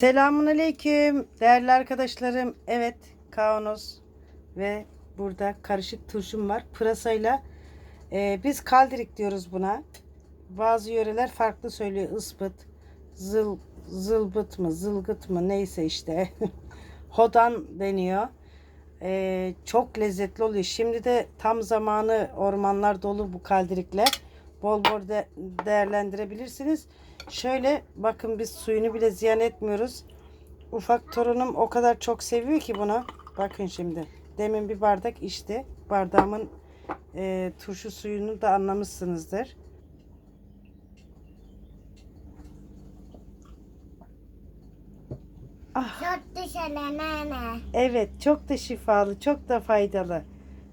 Selamun Aleyküm değerli arkadaşlarım. Evet kavanoz ve burada karışık turşum var. Pırasayla e, biz kaldirik diyoruz buna. Bazı yöreler farklı söylüyor. Ispıt, zıl, zılbıt mı, zılgıt mı neyse işte. Hodan deniyor. E, çok lezzetli oluyor. Şimdi de tam zamanı ormanlar dolu bu kaldirikler. Bol bol de, değerlendirebilirsiniz. Şöyle bakın biz suyunu bile ziyan etmiyoruz. Ufak torunum o kadar çok seviyor ki bunu. Bakın şimdi. Demin bir bardak içti. Bardağımın e, turşu suyunu da anlamışsınızdır. Çok dışarı nene. Evet çok da şifalı, çok da faydalı.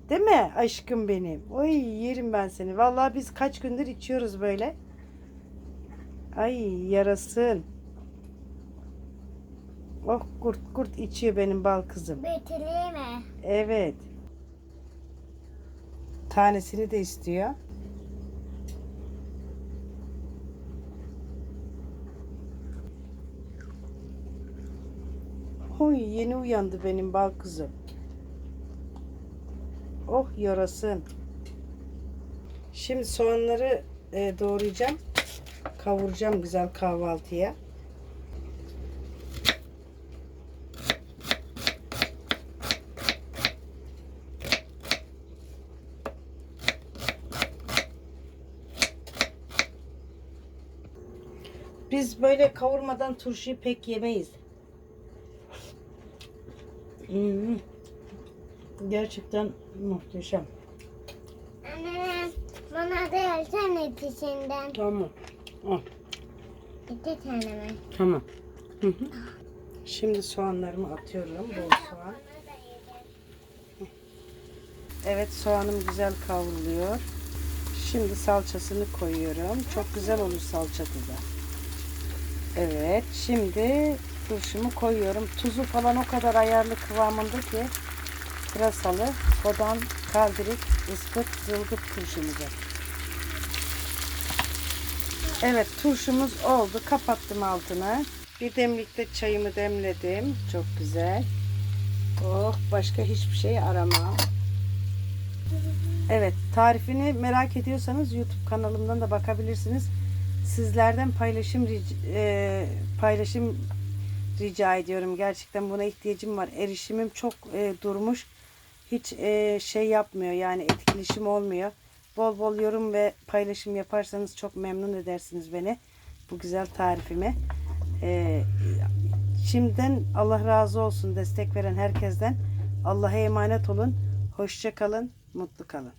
Değil mi aşkım benim? Oy yerim ben seni. Vallahi biz kaç gündür içiyoruz böyle. Ay yarasın. Oh kurt kurt içiyor benim bal kızım. Bitireyim mi? Evet. Tanesini de istiyor. Oy yeni uyandı benim bal kızım. Oh yarasın. Şimdi soğanları e, doğrayacağım. Kavuracağım güzel kahvaltıya. Biz böyle kavurmadan turşuyu pek yemeyiz. Hmm. Gerçekten muhteşem. Anne bana da versene içinden. Tamam. Al. İki tane mi? Tamam. Hı hı. Şimdi soğanlarımı atıyorum. Bol soğan. Evet soğanım güzel kavruluyor. Şimdi salçasını koyuyorum. Çok güzel olur salçası da. Evet şimdi turşumu koyuyorum. Tuzu falan o kadar ayarlı kıvamında ki pırasalı, sodan, kaldirik, ıspıt, zılgıt turşumuzu. Evet turşumuz oldu. Kapattım altını. Bir demlikte çayımı demledim. Çok güzel. Oh başka hiçbir şey aramam. Evet tarifini merak ediyorsanız YouTube kanalımdan da bakabilirsiniz. Sizlerden paylaşım e, paylaşım rica ediyorum. Gerçekten buna ihtiyacım var. Erişimim çok e, durmuş. Hiç e, şey yapmıyor yani etkileşim olmuyor. Bol bol yorum ve paylaşım yaparsanız çok memnun edersiniz beni. Bu güzel tarifimi. E, şimdiden Allah razı olsun destek veren herkesten. Allah'a emanet olun. Hoşça kalın. Mutlu kalın.